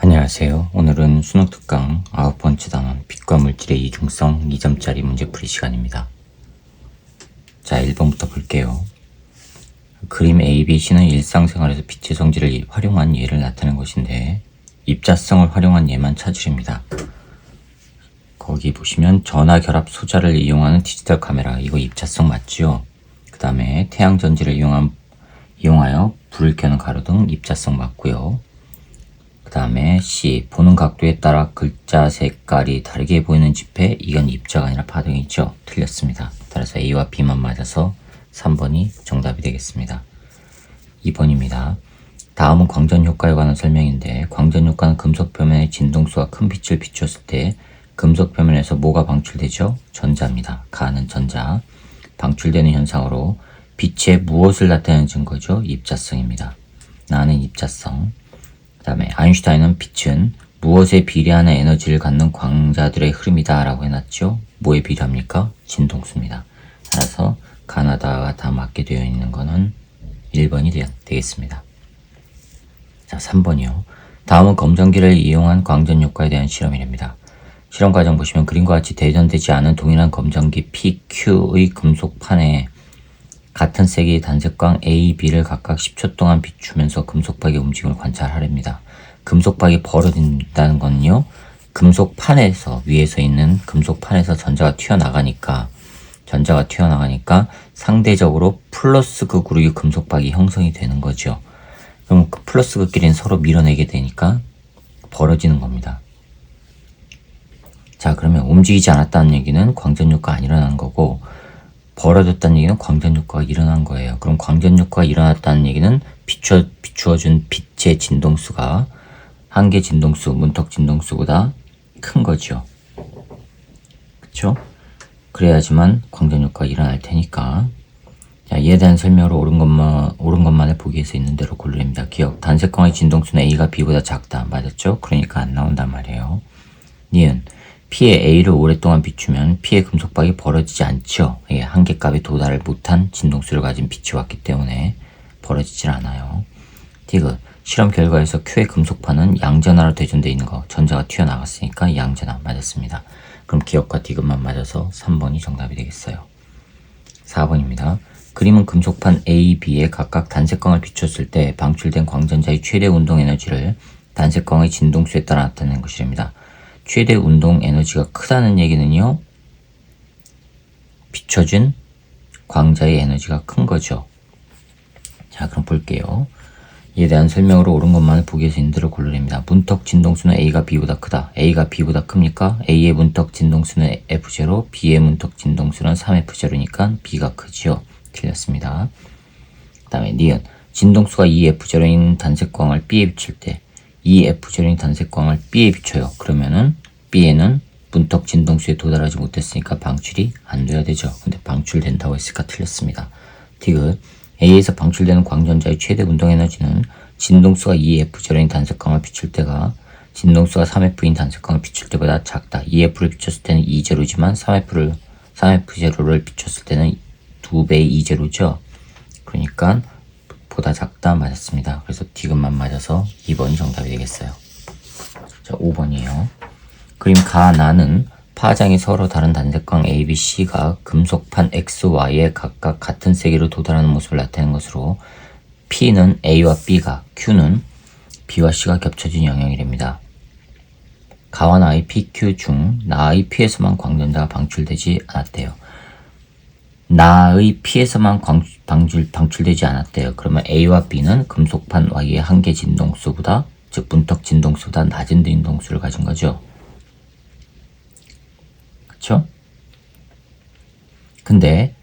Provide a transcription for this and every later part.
안녕하세요. 오늘은 수능 특강 아홉 번째 단원 빛과 물질의 이중성 2점짜리 문제풀이 시간입니다. 자, 1번부터 볼게요. 그림 ABC는 일상생활에서 빛의 성질을 활용한 예를 나타낸 것인데 입자성을 활용한 예만 찾으십니다. 거기 보시면 전화 결합 소자를 이용하는 디지털 카메라 이거 입자성 맞죠? 그 다음에 태양 전지를 이용한 이용하여 불을 켜는 가로등 입자성 맞고요. 그 다음에 C. 보는 각도에 따라 글자 색깔이 다르게 보이는 지폐. 이건 입자가 아니라 파동이죠. 틀렸습니다. 따라서 A와 B만 맞아서 3번이 정답이 되겠습니다. 2번입니다. 다음은 광전 효과에 관한 설명인데 광전 효과는 금속 표면의 진동수가 큰 빛을 비추었을 때 금속 표면에서 뭐가 방출되죠? 전자입니다. 가는 전자. 방출되는 현상으로 빛의 무엇을 나타내는 증거죠? 입자성입니다. 나는 입자성. 그 다음에 아인슈타인은 빛은 무엇에 비례하는 에너지를 갖는 광자들의 흐름이다 라고 해놨죠. 뭐에 비례합니까? 진동수입니다. 따라서 가나다가 다 맞게 되어 있는 거는 1번이 되, 되겠습니다. 자, 3번이요. 다음은 검정기를 이용한 광전 효과에 대한 실험이랍니다. 실험 과정 보시면 그림과 같이 대전되지 않은 동일한 검정기 PQ의 금속판에 같은 색의 단색광 A, B를 각각 10초 동안 비추면서 금속박의 움직임을 관찰하랍니다. 금속박이 벌어진다는 건요, 금속판에서, 위에서 있는 금속판에서 전자가 튀어나가니까, 전자가 튀어나가니까 상대적으로 플러스 극으로 이 금속박이 형성이 되는 거죠. 그럼 그 플러스 극끼리는 서로 밀어내게 되니까 벌어지는 겁니다. 자, 그러면 움직이지 않았다는 얘기는 광전효과 안 일어난 거고, 벌어졌다는 얘기는 광전 효과가 일어난 거예요. 그럼 광전 효과가 일어났다는 얘기는 비추어, 비추어준 빛의 진동수가 한계 진동수, 문턱 진동수보다 큰 거죠. 그쵸? 그래야지만 광전 효과가 일어날 테니까. 자, 이에 대한 설명으로 옳은 것만, 옳은 것만을 보기에서 있는 대로 고르랍니다. 기억. 단색광의 진동수는 A가 B보다 작다. 맞았죠? 그러니까 안 나온단 말이에요. 니은. P의 A를 오랫동안 비추면 P의 금속박이 벌어지지 않죠. 예, 한계값에 도달을 못한 진동수를 가진 빛이 왔기 때문에 벌어지질 않아요. 디귿. 실험 결과에서 Q의 금속판은 양전하로 대전되어 있는 거. 전자가 튀어나갔으니까 양전하 맞았습니다. 그럼 기억과 디귿만 맞아서 3번이 정답이 되겠어요. 4번입니다. 그림은 금속판 A, B에 각각 단색광을 비췄을 때 방출된 광전자의 최대 운동 에너지를 단색광의 진동수에 따라 나타내는 것이랍니다. 최대 운동 에너지가 크다는 얘기는요, 비춰준 광자의 에너지가 큰 거죠. 자, 그럼 볼게요. 이에 대한 설명으로 옳은 것만을 보기에서 인들을 고르랍니다. 문턱 진동수는 A가 B보다 크다. A가 B보다 큽니까? A의 문턱 진동수는 F0, B의 문턱 진동수는 3F0니까 B가 크지요. 틀렸습니다. 그 다음에 니은. 진동수가 2F0인 단색광을 B에 비출 때 2F0인 단색광을 B에 비춰요. 그러면은 B에는 문턱 진동수에 도달하지 못했으니까 방출이 안 돼야 되죠. 근데 방출된다고 했으니까 틀렸습니다. 디귿. A에서 방출되는 광전자의 최대 운동 에너지는 진동수가 2F0인 단색광을 비출 때가 진동수가 3F인 단색광을 비출 때보다 작다. 2F를 비췄을 때는 2제로지만 3F를 3F0를 비췄을 때는 2배의 2제로죠. 그러니까 보다 작다 맞았습니다. 그래서 디귿만 맞아서 2번이 정답이 되겠어요. 자, 5번이에요. 그림 가, 나는 파장이 서로 다른 단색광 A, B, C가 금속판 X, Y에 각각 같은 세기로 도달하는 모습을 나타내는 것으로 P는 A와 B가, Q는 B와 C가 겹쳐진 영역이랍니다. 가와 나의 PQ 중 나의 P에서만 광전자가 방출되지 않았대요. 나의 P에서만 광, 방출, 방출되지 않았대요. 그러면 A와 B는 금속판 Y의 한계 진동수보다, 즉 문턱 진동수보다 낮은 진동수를 가진 거죠. 그쵸? 근데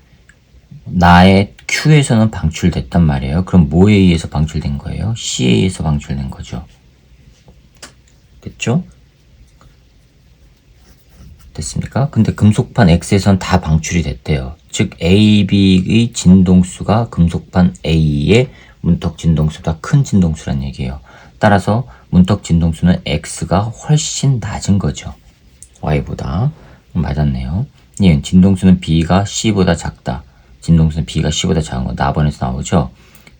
나의 Q에서는 방출됐단 말이에요. 그럼 뭐에 의해서 방출된 거예요? C에 의해서 방출된 거죠. 됐죠? 됐습니까? 근데 금속판 X에선 다 방출이 됐대요. 즉 A, B의 진동수가 금속판 A의 문턱 진동수보다 큰 진동수란 얘기예요. 따라서 문턱 진동수는 X가 훨씬 낮은 거죠. Y보다. 맞았네요. 예, 진동수는 B가 C보다 작다. 진동수는 B가 C보다 작은 거 나번에서 나오죠.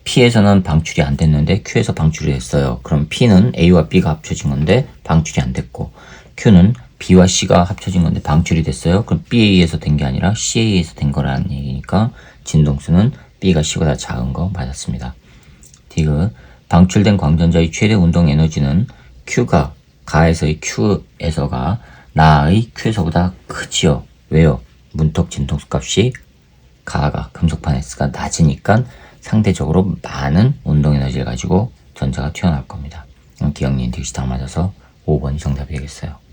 P에서는 방출이 안 됐는데 Q에서 방출이 됐어요. 그럼 P는 A와 B가 합쳐진 건데 방출이 안 됐고 Q는 B와 C가 합쳐진 건데 방출이 됐어요. 그럼 BA에서 된 게 아니라 CA에서 된 거라는 얘기니까 진동수는 B가 C보다 작은 거 맞았습니다. 디귿 방출된 광전자의 최대 운동 에너지는 Q가 가에서의 Q에서가 나의 Q에서보다 크지요. 왜요? 문턱 진동수 값이 가가 금속판 S가 낮으니까 상대적으로 많은 운동 에너지를 가지고 전자가 튀어나올 겁니다. 기억님 디귿이 다 맞아서 5번이 정답이 되겠어요.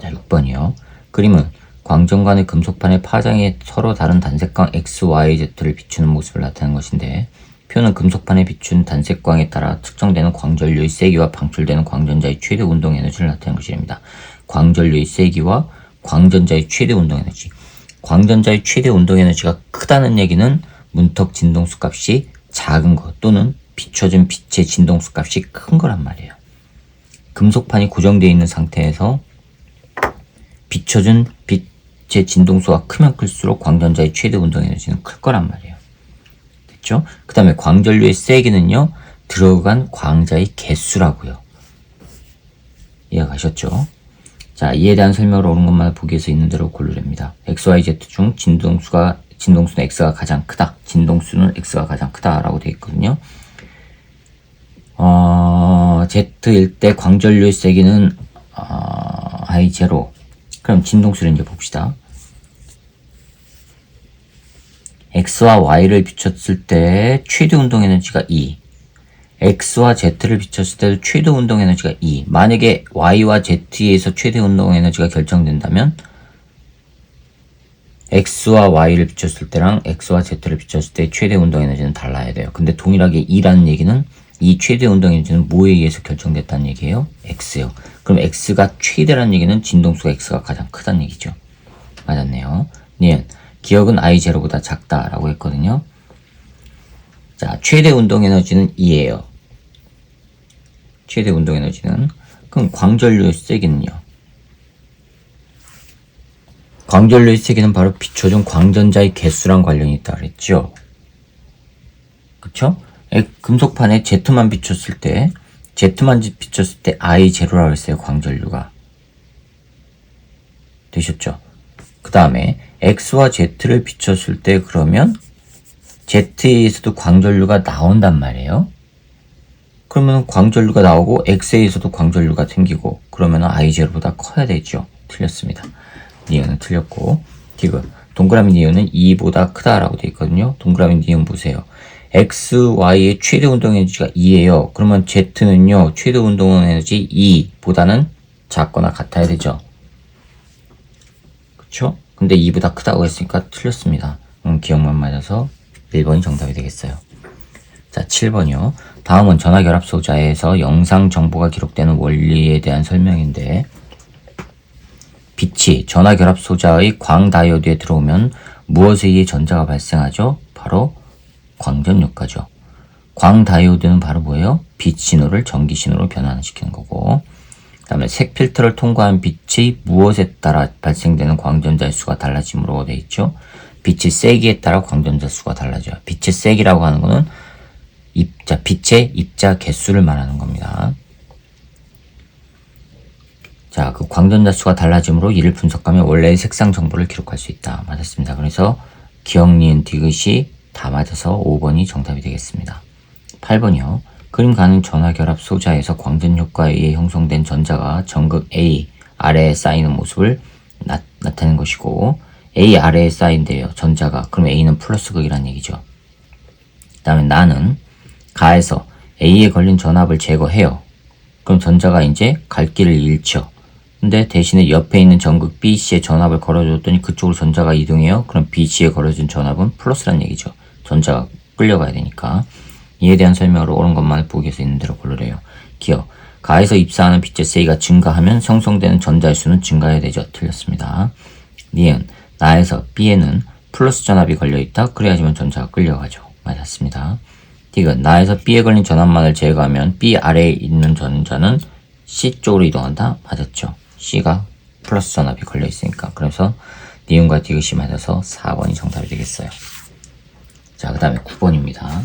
자, 6번이요. 그림은 광전관의 금속판의 파장에 서로 다른 단색광 X, Y, Z를 비추는 모습을 나타내는 것인데 표는 금속판에 비춘 단색광에 따라 측정되는 광전류의 세기와 방출되는 광전자의 최대 운동 에너지를 나타내는 것입니다. 광전류의 세기와 광전자의 최대 운동 에너지. 광전자의 최대 운동 에너지가 크다는 얘기는 문턱 진동수 값이 작은 것 또는 비춰진 빛의 진동수 값이 큰 거란 말이에요. 금속판이 고정되어 있는 상태에서 비춰준 빛의 진동수가 크면 클수록 광전자의 최대 운동 에너지는 클 거란 말이에요. 됐죠? 그 다음에 광전류의 세기는요, 들어간 광자의 개수라고요. 이해가셨죠? 자, 이에 대한 설명을 옳은 것만 보기 위해서 있는 대로 고르랍니다. XYZ 중 진동수가, 진동수는 X가 가장 크다. 진동수는 X가 가장 크다라고 되어 있거든요. 어, Z일 때 광전류의 세기는, 어, I0. 그럼 진동수를 이제 봅시다. X와 Y를 비췄을 때 최대 운동 에너지가 2. X와 Z를 비췄을 때도 최대 운동 에너지가 2. 만약에 Y와 Z에서 최대 운동 에너지가 결정된다면 X와 Y를 비췄을 때랑 X와 Z를 비췄을 때 최대 운동 에너지는 달라야 돼요. 근데 동일하게 2라는 얘기는 이 최대 운동 에너지는 뭐에 의해서 결정됐다는 얘기예요? X요. 그럼 X가 최대라는 얘기는 진동수가 X가 가장 크다는 얘기죠. 맞았네요. 니은 기억은 I0보다 작다라고 했거든요. 자, 최대 운동 에너지는 2예요. 최대 운동 에너지는 그럼 광전류의 세기는요. 광전류의 세기는 바로 비춰준 광전자의 개수랑 관련이 있다 그랬죠. 그쵸? 금속판에 Z만 비췄을 때 Z만 비췄을 때 I0라고 했어요. 광전류가. 되셨죠? 그 다음에 X와 Z를 비췄을 때 그러면 Z에서도 광전류가 나온단 말이에요. 그러면 광전류가 나오고 X에서도 광전류가 생기고 그러면 I0보다 커야 되죠. 틀렸습니다. 니은은 틀렸고 디귿 동그라미 니은은 2보다 크다라고 되어 있거든요. 동그라미 니은 보세요. X, Y의 최대 운동 에너지가 2예요. 그러면 Z는요. 최대 운동 에너지 2보다는 작거나 같아야 되죠. 그쵸? 근데 2보다 크다고 했으니까 틀렸습니다. 음, 기억만 맞아서 1번이 정답이 되겠어요. 자, 7번이요. 다음은 전화결합 소자에서 영상 정보가 기록되는 원리에 대한 설명인데 빛이 전화결합 소자의 광 다이오드에 들어오면 무엇에 의해 전자가 발생하죠? 바로 광전 효과죠. 광다이오드는 바로 뭐예요? 빛 신호를 전기 신호로 변환시키는 거고 그 다음에 색 필터를 통과한 빛이 무엇에 따라 발생되는 광전자 수가 달라짐으로 되어 있죠. 빛의 세기에 따라 광전자 수가 달라져요. 빛의 세기라고 하는 거는 입자, 빛의 입자 개수를 말하는 겁니다. 자, 그 광전자 수가 달라짐으로 이를 분석하면 원래의 색상 정보를 기록할 수 있다. 맞았습니다. 그래서 기억, 니은, 디귿이 다 맞아서 5번이 정답이 되겠습니다. 8번이요. 그림 가는 전화결합 소자에서 광전 효과에 의해 형성된 전자가 전극 A 아래에 쌓이는 모습을 나, 타내는 것이고 A 아래에 쌓인대요. 전자가. 그럼 A는 플러스 극이라는 얘기죠. 그 다음에 나는 가에서 A에 걸린 전압을 제거해요. 그럼 전자가 이제 갈 길을 잃죠. 근데 대신에 옆에 있는 전극 BC에 전압을 걸어줬더니 그쪽으로 전자가 이동해요. 그럼 BC에 걸어준 전압은 플러스란 얘기죠. 전자가 끌려가야 되니까. 이에 대한 설명을 옳은 것만을 보기 위해서 있는 대로 고르래요. 기억. 가에서 입사하는 빛의 세기가 증가하면 형성되는 전자의 수는 증가해야 되죠. 틀렸습니다. 니은. 나에서 B에는 플러스 전압이 걸려있다. 그래야지만 전자가 끌려가죠. 맞았습니다. 디귿. 나에서 B에 걸린 전압만을 제거하면 B 아래에 있는 전자는 C 쪽으로 이동한다. 맞았죠. C가 플러스 전압이 걸려있으니까. 그래서 니은과 디귿이 맞아서 4번이 정답이 되겠어요. 다음에 9번입니다.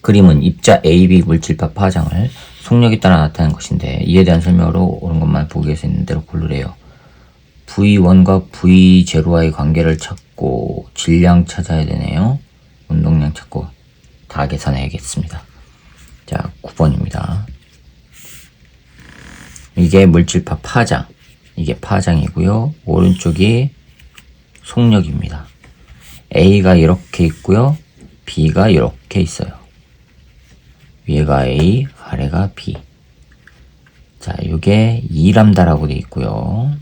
그림은 입자 AB 물질파 파장을 속력에 따라 나타낸 것인데 이에 대한 설명으로 옳은 것만 보기 위해서 있는 대로 고르래요. V1과 V0와의 관계를 찾고 질량 찾아야 되네요. 운동량 찾고 다 계산해야겠습니다. 자, 9번입니다. 이게 물질파 파장. 이게 파장이고요. 오른쪽이 속력입니다. A가 이렇게 있고요. B가 이렇게 있어요. 위에가 A, 아래가 B. 자, 이게 2람다라고 돼 있고요.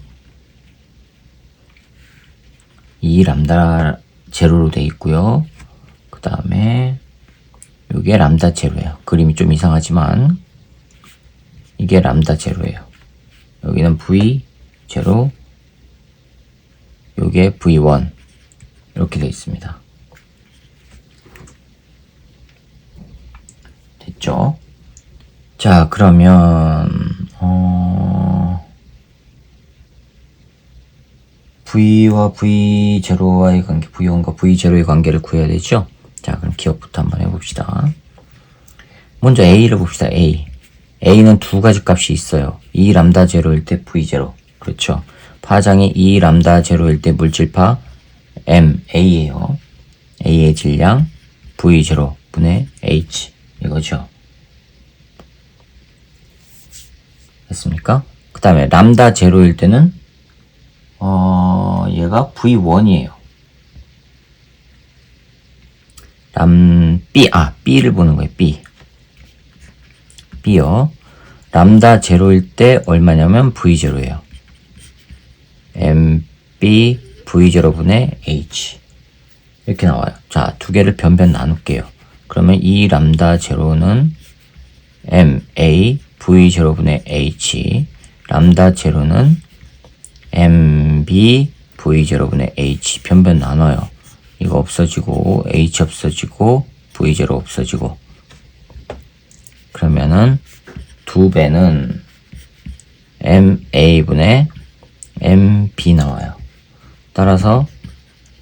2람다 제로로 돼 있고요. 그 다음에 이게 람다 제로예요. 그림이 좀 이상하지만 이게 람다 제로예요. 여기는 V 제로, 요게 V1 이렇게 돼 있습니다. 됐죠? 자, 그러면 어 V와 V0와의 관계, V1과 V0의 관계를 구해야 되죠? 자, 그럼 기억부터 한번 해봅시다. 먼저 A를 봅시다. A. A는 두 가지 값이 있어요. 2 람다 제로일 때 V0. 그렇죠. 파장이 2 람다 제로일 때 물질파 M, A예요. A의 질량 V0 분의 H. 이거죠. 됐습니까? 그 다음에 람다 제로일 때는 어, 얘가 V1이에요. 람, B, 아, B를 보는 거예요, B. B요. 람다 제로일 때 얼마냐면 V0예요. MB V0분의 H. 이렇게 나와요. 자, 두 개를 변변 나눌게요. 그러면 이 람다 제로는 MA V0분의 H. 람다 제로는 MB V0분의 H. 변변 나눠요. 이거 없어지고 H 없어지고 V0 없어지고 그러면은 두 배는 MA분의 MB 나와요. 따라서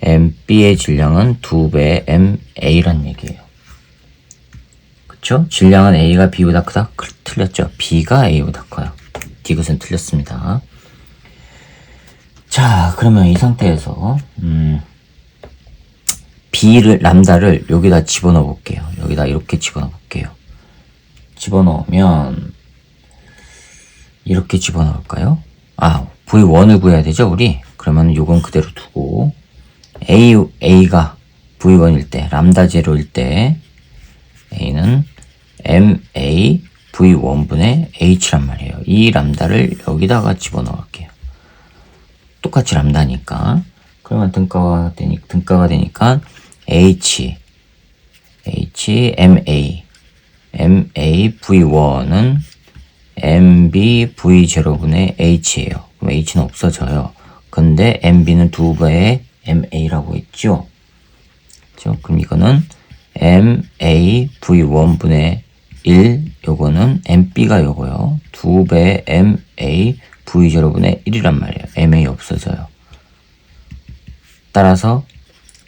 MB의 질량은 두 배의 MA란 얘기예요. 그쵸? 질량은 A가 B보다 크다? 그, 틀렸죠. B가 A보다 커요. 디귿은 틀렸습니다. 자, 그러면 이 상태에서 음, B를 람다를 여기다 집어넣어 볼게요. 여기다 이렇게 집어넣어 볼게요. 집어넣으면 이렇게 집어넣을까요? 아, V1을 구해야 되죠, 우리? 그러면 요건 그대로 두고 A, A가 V1일 때, 람다 제로일 때 A는 MA V1분의 H란 말이에요. 이 람다를 여기다가 집어넣을게요. 똑같이 람다니까. 그러면 등가가 되니, 등가가 되니까 H, H, MA, MA V1은 MB V0분의 H예요. 그럼 H는 없어져요. 근데 MB는 두 배의 MA라고 했죠. 그렇죠? 그럼 이거는 MA V1분의 1, 요거는 MB가 요거요. 두 배의 MA V0분의 1이란 말이에요. MA 없어져요. 따라서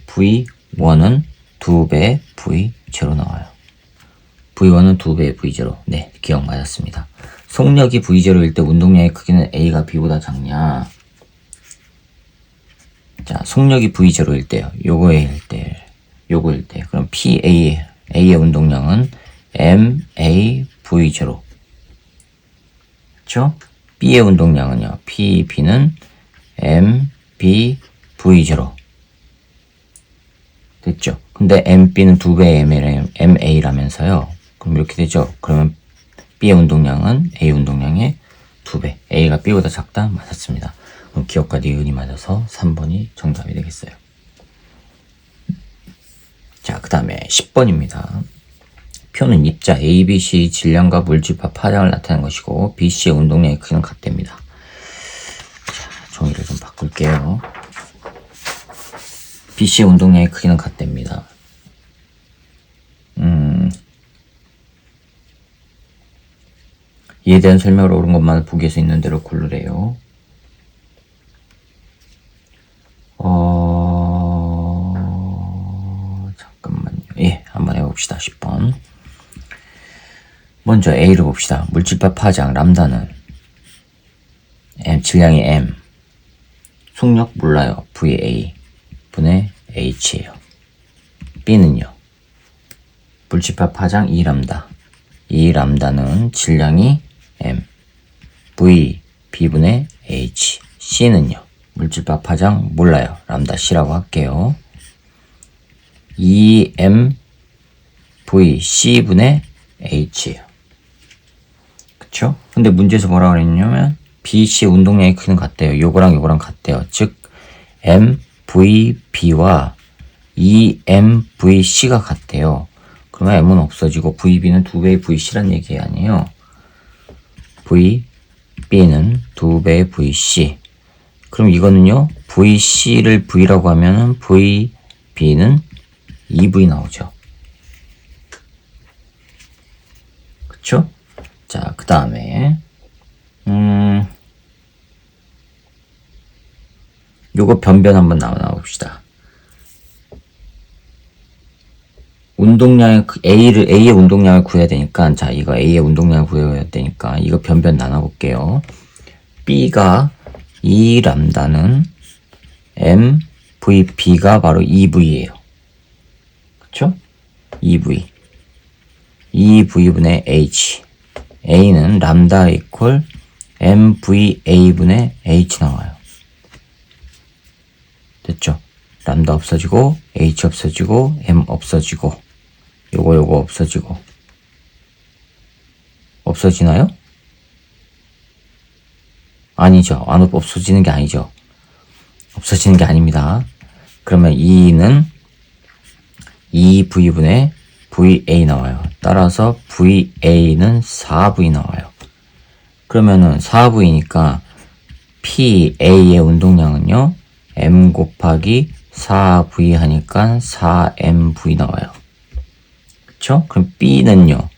V1은 두 배의 V0 나와요. V1은 두 배의 V0. 네, 기억 맞았습니다. 속력이 V0일 때 운동량의 크기는 A가 B보다 작냐? 자, 속력이 V0일 때요. 요거일 때, 요거일 때. 그럼 PA, A의 운동량은 MA V0. 그쵸? B의 운동량은요. PB는 MB V0. 됐죠? 근데 MB는 두 배의 MA라면서요. 그럼 이렇게 되죠? 그러면 B의 운동량은 A 운동량의 두 배. A가 B보다 작다? 맞았습니다. 기억과 니은이 맞아서 3번이 정답이 되겠어요. 자, 그 다음에 10번입니다. 표는 입자 A, B, C 질량과 물질파 파장을 나타낸 것이고 B, C의 운동량의 크기는 같답니다. 자, 종이를 좀 바꿀게요. B, C의 운동량의 크기는 같답니다. 음, 이에 대한 설명을 옳은 것만 보기에서 있는 대로 고르래요. 어... 봅시다. 10번. 먼저 A를 봅시다. 물질파 파장 람다는 M, 질량이 M. 속력 몰라요. VA 분의 H예요. B는요. 물질파 파장 2람다. 2람다는 질량이 M. V, B분의 H. C는요. 물질파 파장 몰라요. 람다 C라고 할게요. 2M, V, C분의 H예요. 그쵸? 근데 문제에서 뭐라 그랬냐면 BC 운동량의 크기는 같대요. 요거랑 요거랑 같대요. 즉 M, V, B와 EM, V, C가 같대요. 그러면 M은 없어지고 VB는 두 배의 VC란 얘기 아니에요. V, B는 두 배의 VC. 그럼 이거는요, VC를 V라고 하면은 VB는 2V 나오죠. 그쵸? 자, 그 다음에, 음, 요거 변변 한번 나와 나봅시다. 운동량의 크- A를 A의 운동량을 구해야 되니까 자 이거 A의 운동량을 구해야 되니까 이거 변변 나눠볼게요. B가 2 람다는 M V B가 바로 2V예요. 그쵸? 2V 2V분의 H A는 람다 이퀄 MVA분의 H 나와요. 됐죠? 람다 없어지고 H 없어지고 M 없어지고 요거 요거 없어지고 없어지나요? 아니죠. 안 없- 없어지는 게 아니죠. 없어지는 게 아닙니다. 그러면 2는 2V분의 VA 나와요. 따라서 VA는 4V 나와요. 그러면은 4V니까 PA의 운동량은요, M 곱하기 4V 하니까 4MV 나와요. 그쵸? 그럼 B는요,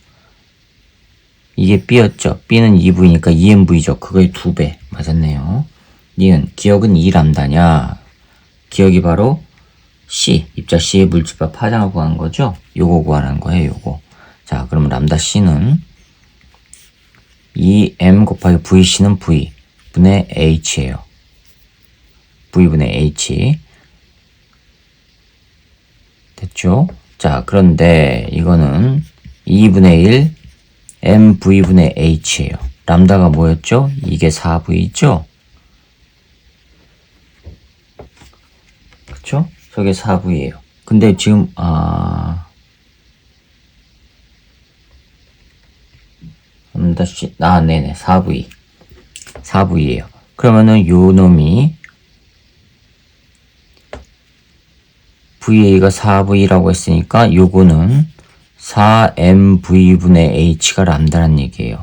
이게 B였죠? B는 2V니까 2MV죠. 그거의 2배. 맞았네요. 니은, 기억은 2람다냐? 기억이 바로 C, 입자 C의 물질파 파장을 구하는 거죠? 요거 구하라는 거예요, 요거. 자, 그럼 람다 C는 2M 곱하기 VC는 V 분의 H예요. V분의 H. 됐죠? 자, 그런데 이거는 2분의 1 MV분의 H예요. 람다가 뭐였죠? 이게 4V죠? 그쵸? 저게 4V예요. 근데 지금, 아, 음, 다시, 아, 네네, 4V. 4V예요. 그러면은 요 놈이 VA가 4V라고 했으니까 요거는 4MV분의 H가 람다란 얘기예요.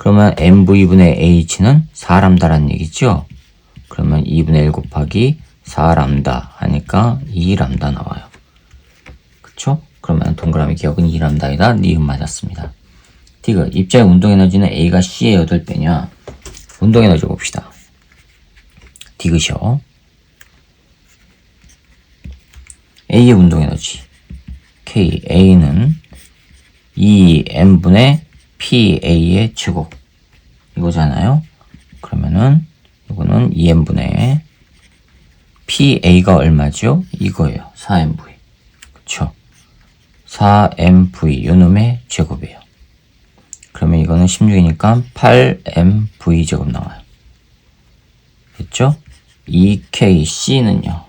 그러면 MV분의 H는 4람다란 얘기죠? 그러면 2분의 1 곱하기 4람다 하니까 2람다 나와요. 그쵸? 그러면 동그라미 기억은 2람다이다. 니은 맞았습니다. 디귿 입자의 운동 에너지는 A가 C의 8배냐? 운동 에너지 봅시다. 디귿이요. A의 운동 에너지 K A는 2m분의 PA의 제곱 이거잖아요. 그러면은 이거는 2m분의 PA가 얼마죠? 이거예요. 4mv. 그쵸? 4mv 요놈의 제곱이에요. 그러면 이거는 16이니까 8mv 제곱 나와요. 됐죠? 2kc는요.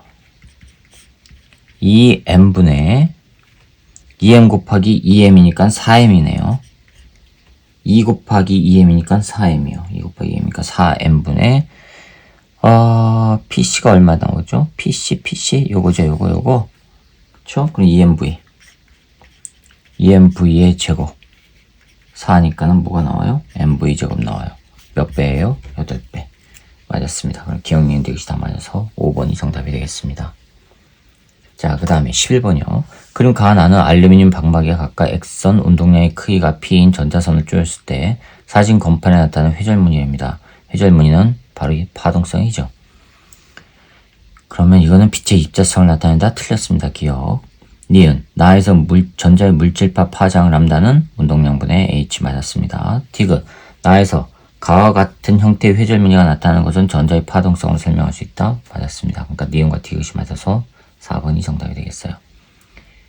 2m분의 2m 곱하기 2m이니까 4m이네요. 2 곱하기 2m이니까 4m이요. 2 곱하기 2m이니까 4m분의 어, PC가 얼마 나오죠? PC, PC, 요거죠, 요거, 요거. 그쵸? 그럼 2MV. 2MV의 제곱. 4니까는 뭐가 나와요? MV 제곱 나와요. 몇 배예요? 8배. 맞았습니다. 그럼 기억니은 되것이 다 맞아서 5번이 정답이 되겠습니다. 자, 그 다음에 11번이요. 그림 가 나는 알루미늄 방막에 각각 X선 운동량의 크기가 P인 전자선을 쪼였을 때 사진 건판에 나타나는 회절무늬입니다. 회절무늬는 바로 이 파동성이죠. 그러면 이거는 빛의 입자성을 나타낸다 틀렸습니다. 기억. 니은 나에서 물, 전자의 물질파 파장 람다는 운동량분의 H 맞았습니다. 디귿 나에서 가와 같은 형태의 회절 무늬가 나타나는 것은 전자의 파동성을 설명할 수 있다. 맞았습니다. 그러니까 니은과 디귿이 맞아서 4번이 정답이 되겠어요.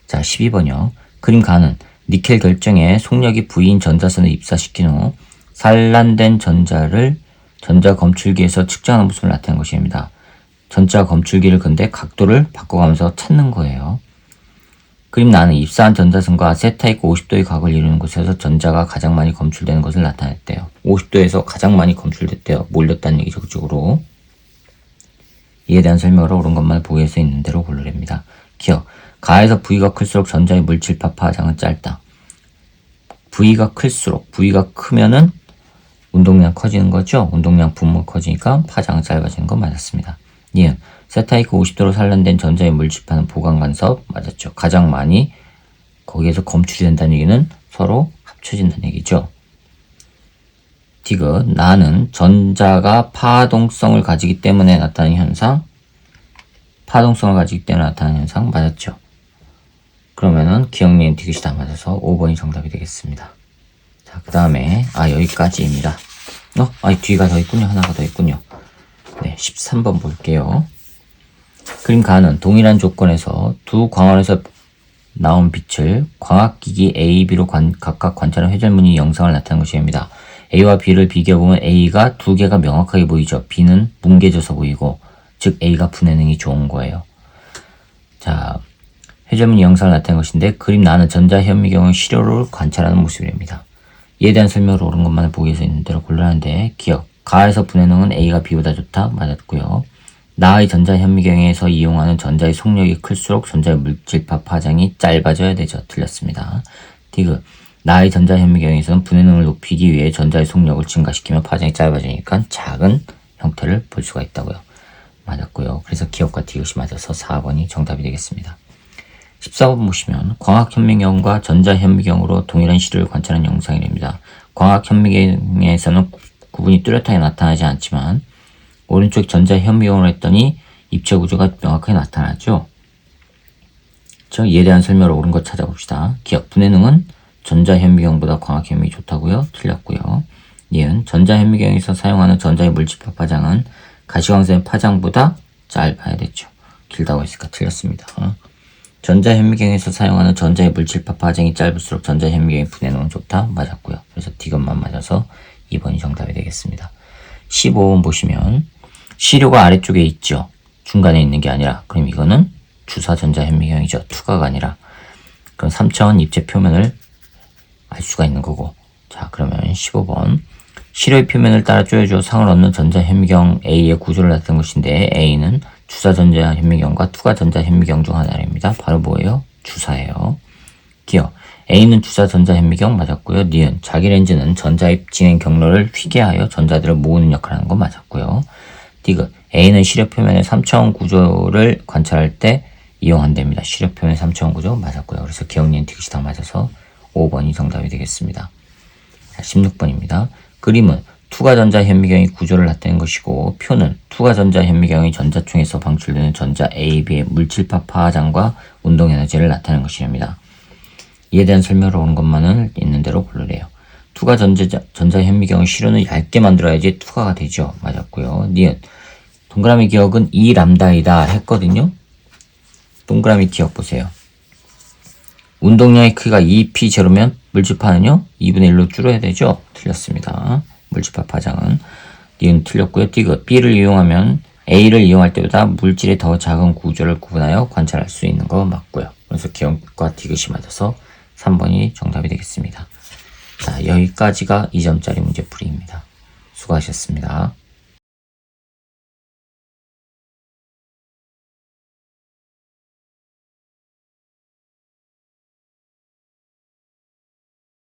자, 12번이요. 그림 가는 니켈 결정에 속력이 V인 전자선을 입사시킨 후 산란된 전자를 전자 검출기에서 측정하는 모습을 나타낸 것입니다. 전자 검출기를 근데 각도를 바꿔가면서 찾는 거예요. 그림 나는 입사한 전자선과 세타 있고 50도의 각을 이루는 곳에서 전자가 가장 많이 검출되는 것을 나타냈대요. 50도에서 가장 많이 검출됐대요. 몰렸다는 얘기죠, 그쪽으로. 이에 대한 설명을 옳은 것만 보기에서 있는 대로 고르랍니다. 기억. 가에서 V가 클수록 전자의 물질파 파장은 짧다. V가 클수록, V가 크면은 운동량 커지는 거죠? 운동량 분모 커지니까 파장은 짧아지는 건 맞았습니다. 니은. 세타이크 50도로 산란된 전자의 물질파는 보강 간섭 맞았죠. 가장 많이 거기에서 검출이 된다는 얘기는 서로 합쳐진다는 얘기죠. 디귿 나는 전자가 파동성을 가지기 때문에 나타나는 현상 파동성을 가지기 때문에 나타나는 현상 맞았죠. 그러면은 기억니은 디귿이 다 맞아서 5번이 정답이 되겠습니다. 자, 그 다음에 아 여기까지입니다. 어? 아 뒤가 더 있군요. 하나가 더 있군요. 네, 13번 볼게요. 그림 가는 동일한 조건에서 두 광원에서 나온 빛을 광학기기 A, B로 관, 각각 관찰한 회절무늬 영상을 나타낸 것입니다. A와 B를 비교해보면 A가 두 개가 명확하게 보이죠. B는 뭉개져서 보이고, 즉 A가 분해능이 좋은 거예요. 자, 회절무늬 영상을 나타낸 것인데 그림 나는 전자현미경의 시료를 관찰하는 모습입니다. 이에 대한 설명을 옳은 것만을 보기 위해서 있는 대로 곤란한데 기억. 가에서 분해능은 A가 B보다 좋다 맞았고요. 나의 전자현미경에서 이용하는 전자의 속력이 클수록 전자의 물질파 파장이 짧아져야 되죠. 틀렸습니다. 디귿. 나의 전자현미 경에서는 분해능을 높이기 위해 전자의 속력을 증가시키면 파장이 짧아지니까 작은 형태를 볼 수가 있다고요. 맞았고요. 그래서 기억과 디귿이 맞아서 4번이 정답이 되겠습니다. 14번 보시면 광학현미경과 전자현미경으로 동일한 시료를 관찰한 영상입니다. 광학현미경에서는 구분이 뚜렷하게 나타나지 않지만 오른쪽 전자 현미경을 했더니 입체 구조가 명확하게 나타나죠. 저 이에 대한 설명을 옳은 것 찾아봅시다. 기억 분해능은 전자 현미경보다 광학 현미경이 좋다고요? 틀렸고요. 니은 전자 현미경에서 사용하는 전자의 물질파 파장은 가시광線파장보다 짧아야 되죠. 길다고 했으니까 틀렸습니다. 어? 전자 현미경에서 사용하는 전자의 물질파 파장이 짧을수록 전자 현미경의 분해능은 좋다? 맞았고요. 그래서 D것만 맞아서 2번이 정답이 되겠습니다. 15번 보시면 시료가 아래쪽에 있죠. 중간에 있는 게 아니라 그럼 이거는 주사 전자 현미경이죠. 투과가 아니라 그럼 3차원 입체 표면을 알 수가 있는 거고 자 그러면 15번 시료의 표면을 따라 쪼여줘 상을 얻는 전자 현미경 A의 구조를 나타낸 것인데 A는 주사 전자 현미경과 투과 전자 현미경 중 하나입니다. 바로 뭐예요? 주사예요. 기억 A는 주사 전자 현미경 맞았고요. 니은 자기 렌즈는 전자입 진행 경로를 휘게하여 전자들을 모으는 역할을 하는 거 맞았고요. 디귿 A는 시력 표면의 3차원 구조를 관찰할 때 이용한답니다. 시력 표면 3차원 구조 맞았고요. 그래서 기억니은 디귿이 다 맞아서 5번이 정답이 되겠습니다. 16번입니다. 그림은 투과전자 현미경의 구조를 나타낸 것이고 표는 투과전자 현미경의 전자총에서 방출되는 전자 A, B의 물질파 파장과 운동에너지를 나타낸 것입니다. 이에 대한 설명을 오는 것만은 있는 대로 고르래요. 투과 전자, 전자 현미경의 시료는 얇게 만들어야지 투과가 되죠. 맞았고요. 니은 동그라미 기억은 2 람다이다 했거든요. 동그라미 기억 보세요. 운동량의 크기가 2p 제로면 물질파는요 2분의 1로 줄여야 되죠. 틀렸습니다. 물질파 파장은 니은 틀렸고요. B를 이용하면 A를 이용할 때보다 물질의 더 작은 구조를 구분하여 관찰할 수 있는 거 맞고요. 그래서 기억과 디귿이 맞아서 3번이 정답이 되겠습니다. 자, 여기까지가 2점짜리 문제풀이입니다. 수고하셨습니다.